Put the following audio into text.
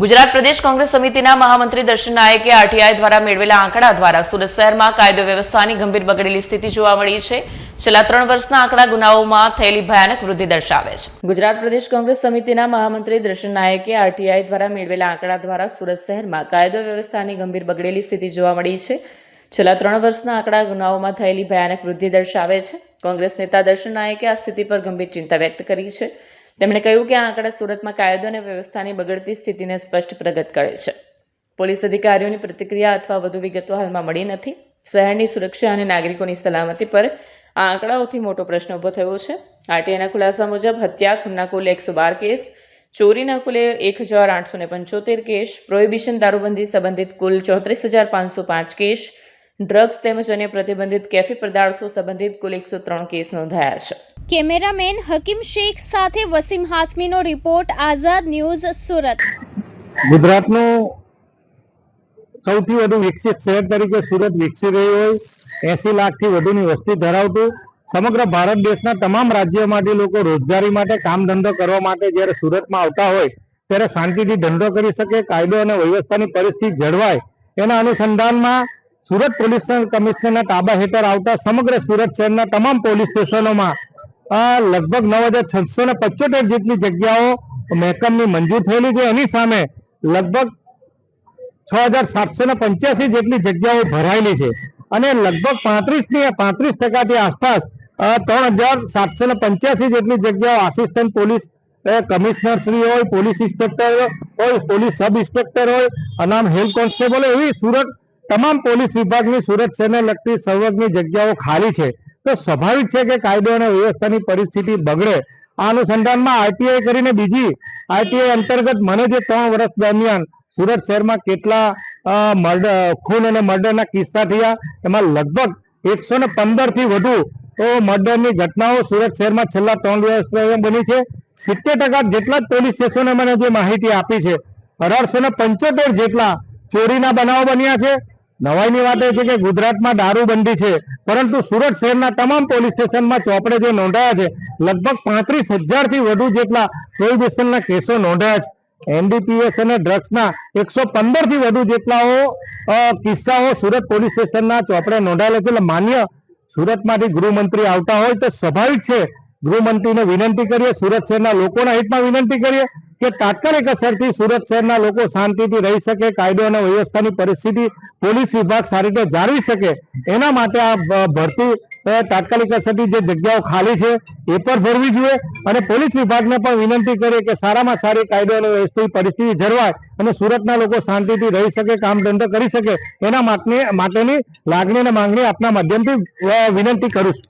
ગુજરાત પ્રદેશ કોંગ્રેસ સમિતિના મહામંત્રી દર્શન નાયકે આરટીઆઈ દ્વારા મેળવેલા આંકડા દ્વારા સુરત શહેરમાં કાયદો વ્યવસ્થાની ગંભીર બગડેલી સ્થિતિ જોવા મળી છે. છેલ્લા ત્રણ વર્ષના આંકડા ગુનાઓમાં થયેલી ભયાનક વૃદ્ધિ દર્શાવે છે. ગુજરાત પ્રદેશ કોંગ્રેસ સમિતિના મહામંત્રી દર્શન નાયકે આરટીઆઈ દ્વારા મેળવેલા આંકડા દ્વારા સુરત શહેરમાં કાયદો વ્યવસ્થાની ગંભીર બગડેલી સ્થિતિ જોવા મળી છે. છેલ્લા ત્રણ વર્ષના આંકડા ગુનાઓમાં થયેલી ભયાનક વૃદ્ધિ દર્શાવે છે. કોંગ્રેસ નેતા દર્શન નાયકે આ સ્થિતિ પર ગંભીર ચિંતા વ્યક્ત કરી છે. તેમણે કહ્યું કે આ આંકડા સુરતમાં કાયદો અને વ્યવસ્થાની બગડતી સ્થિતિને સ્પષ્ટ પ્રગટ કરે છે. પોલીસ અધિકારીઓની પ્રતિક્રિયા અથવા વધુ વિગતો હાલમાં મળી નથી. શહેરની સુરક્ષા અને નાગરિકોની સલામતી પર આ આંકડાઓથી મોટો પ્રશ્ન ઊભો થયો છે. આરટીઆઈના ખુલાસા મુજબ હત્યા, ખૂનના કુલ એકસો બાર કેસ, ચોરીના કુલે એક હજાર આઠસો ને પંચોતેર કેસ, પ્રોહિબિશન દારૂબંધી સંબંધિત કુલ ચોત્રીસ હજાર પાંચસો પાંચ કેસ, ડ્રગ્સ તેમજ અન્ય પ્રતિબંધિત કેફી પદાર્થો સંબંધિત કુલ એકસો ત્રણ કેસ નોંધાયા છે. કેમેરામેન હકીમ શેખ સાથે વસીમ હાસમીનો રિપોર્ટ, આઝાદ ન્યૂઝ, સુરત. ગુજરાતનું સૌથી વધુ વિકસિત શહેર તરીકે સુરત વિકસી રહ્યું હોય, એસી લાખથી વધુની વસ્તી ધરાવતું સમગ્ર ભારત દેશના તમામ રાજ્યોમાંથી લોકો રોજગારી માટે કામ ધંધો કરવા માટે જ્યારે સુરતમાં આવતા હોય, ત્યારે શાંતિથી ધંધો કરી શકે, કાયદો અને વ્યવસ્થાની પરિસ્થિતિ જળવાય. એના અનુસંધાનમાં સુરત પોલીસ કમિશનરના તાબા હેઠળ આવતા સમગ્ર સુરત શહેરના તમામ પોલીસ સ્ટેશનોમાં લગભગ નવ હજાર છસો ને પચોતેર જેટલી જગ્યાઓ મહેકમની મંજૂર થયેલી છે. એની સામે લગભગ છ હજાર સાતસો ને પંચ્યાસી જેટલી જગ્યાઓ ભરાયેલી છે. અને લગભગ પાંત્રીસની પાંત્રીસ ટકાથી આસપાસ ત્રણ હજાર સાતસો ને પંચ્યાસી જેટલી જગ્યાઓ આસિસ્ટન્ટ પોલીસ કમિશનર શ્રી હોય, પોલીસ ઇન્સ્પેક્ટર હોય, પોલીસ સબ ઇન્સ્પેક્ટર હોય, અનામ હેલ્થ કોન્સ્ટેબલ એવી સુરત, તમામ પોલીસ વિભાગની શહેરને લગતી સંવર્ગની જગ્યાઓ ખાલી છે. તો સ્વાભાવિક છે કે કાયદો અને વ્યવસ્થાની પરિસ્થિતિ બગડે. આ અનુસંધાનમાં આરટીઆઈ કરીને બીજી આરટીઆઈ અંતર્ગત મને જે ત્રણ વર્ષ દરમિયાન સુરત શહેરમાં કેટલા મર્ડર, ખૂન અને મર્ડરના કિસ્સા થયા, એમાં લગભગ એકસો ને પંદરથી વધુ મર્ડરની ઘટનાઓ સુરત શહેરમાં છેલ્લા ત્રણ વર્ષ દરમિયાન બની છે. સિત્તેર ટકા જેટલા પોલીસ સ્ટેશને મને જે માહિતી આપી છે. અઢારસો ને પંચોતેર જેટલા ચોરીના બનાવો બન્યા છે. નવાઈની વાત એ છે કે ગુજરાતમાં દારૂબંધી છે, પરંતુ સુરત શહેરના તમામ પોલીસ સ્ટેશનમાં ચોપડે જે નોંધાયા છે, લગભગ પાંત્રીસ હજારથી વધુ જેટલા પ્રોહિબિશનના કેસો નોંધાયા છે. એનડીપીએસ અને ડ્રગ્સના એકસો પંદરથી વધુ જેટલાઓ કિસ્સાઓ સુરત પોલીસ સ્ટેશનના ચોપડે નોંધાયેલા છે. એટલે માન્ય સુરતમાંથી ગૃહમંત્રી આવતા હોય તો સ્વાભાવિક છે. ગૃહમંત્રીને વિનંતી કરીએ, સુરત શહેરના લોકોના હિતમાં વિનંતી કરીએ કે તાત્કાલિક અસરથી સુરત શહેરના લોકો શાંતિથી રહી શકે, કાયદો અને વ્યવસ્થાની પરિસ્થિતિ પોલીસ વિભાગ સારી રીતે જાળવી શકે, એના માટે આ ભરતી તાત્કાલિક અસરથી જે જગ્યાઓ ખાલી છે, એ પણ ભરવી જોઈએ. અને પોલીસ વિભાગને પણ વિનંતી કરીએ કે સારામાં સારી કાયદો અને વ્યવસ્થિત પરિસ્થિતિ જળવાય અને સુરતના લોકો શાંતિથી રહી શકે, કામ ધંધો કરી શકે, એના માટે માટેની લાગણી અને માંગણી આપના માધ્યમથી વિનંતી કરું છું.